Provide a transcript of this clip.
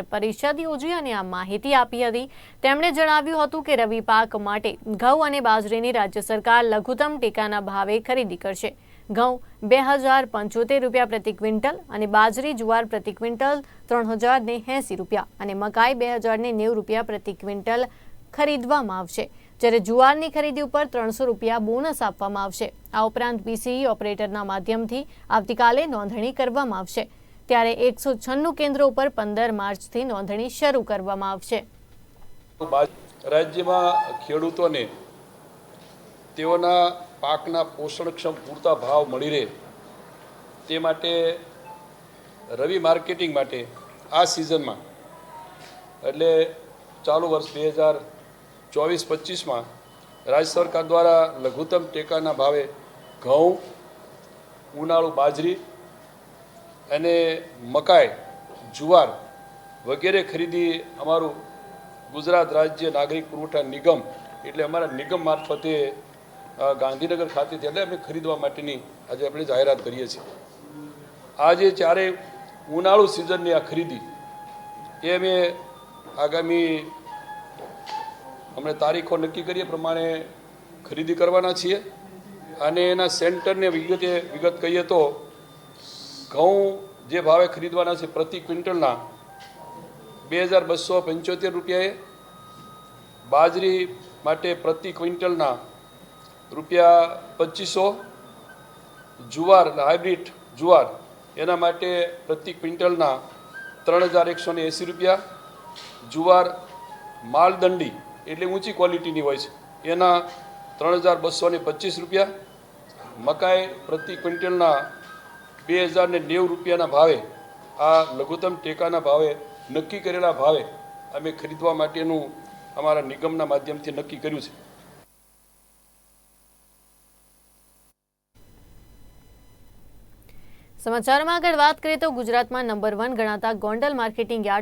પરિષદ યોજી અને આ માહિતી આપી હતી. તેમણે જણાવ્યું હતું કે રવિ પાક માટે ઘઉં અને બાજરીની રાજ્ય સરકાર લઘુત્તમ ટેકાના ભાવે ખરીદી કરશે. ઘઉં બે હજાર પંચોતેર રૂપિયા પ્રતિ ક્વિન્ટલ અને બાજરી જુવાર પ્રતિ ક્વિન્ટલ ત્રણ હજાર ને એંસી રૂપિયા અને મકાઈ બે હજાર ને નેવું રૂપિયા પ્રતિ ક્વિન્ટલ ખરીદવામાં આવશે. જ્યારે જુવારની ખરીદી ઉપર ત્રણસો રૂપિયા બોનસ આપવામાં આવશે. આ ઉપરાંત પીસીઈ ઓપરેટરના માધ્યમથી આવતીકાલે નોંધણી કરવામાં આવશે. ત્યારે એકસો છન્નું કેન્દ્રો ઉપર પંદર માર્ચથી નોંધણી શરૂ કરવામાં આવશે. રાજ્યમાં ખેડૂતોને તેઓના પાકના પોષણક્ષમ પૂરતા ભાવ મળી રહે તે માટે રવિ માર્કેટિંગ માટે આ સિઝનમાં, એટલે ચાલુ વર્ષ બે હજાર ચોવીસ પચીસમાં રાજ્ય સરકાર દ્વારા લઘુત્તમ ટેકાના ભાવે ઘઉં, ઉનાળુ બાજરી અને મકાઈ, જુવાર વગેરે ખરીદી અમારું ગુજરાત રાજ્ય નાગરિક પુરવઠા નિગમ એટલે અમારા નિગમ મારફતે ગાંધીનગર ખાતેથી એટલે અમે ખરીદવા માટેની આજે આપણે જાહેરાત કરીએ છીએ. આજે ચારે ઉનાળુ સિઝનની આ ખરીદી, એ અમે આગામી, અમને તારીખો નક્કી કરીએ પ્રમાણે ખરીદી કરવાના છીએ. અને એના સેન્ટરને વિગતે વિગત કહીએ તો ઘઉં જે ભાવે ખરીદવાના છે પ્રતિ ક્વિન્ટલના બે હજાર બસો પંચોતેર રૂપિયાએ. બાજરી માટે પ્રતિ ક્વિન્ટલના રૂપિયા પચીસો. જુવાર હાઇબ્રિડ જુવાર, એના માટે પ્રતિ ક્વિન્ટલના ત્રણ હજાર એકસો ને એંસી રૂપિયા. જુવાર માલદંડી એટલે ઊંચી ક્વોલિટીની હોય છે, એના ત્રણ હજાર બસો પચીસ રૂપિયા. મકાઈ પ્રતિ ક્વિન્ટલના બે હજાર ને નેવું રૂપિયાના ભાવે, આ લઘુત્તમ ટેકાના ભાવે નક્કી કરેલા ભાવે અમે ખરીદવા માટેનું અમારા નિગમના માધ્યમથી નક્કી કર્યું છે. સમાચારમાં આગળ વાત કરીએ તો ગુજરાતમાં નંબર વન ગણાતા ગોંડલ માર્કેટિંગ યાર્ડ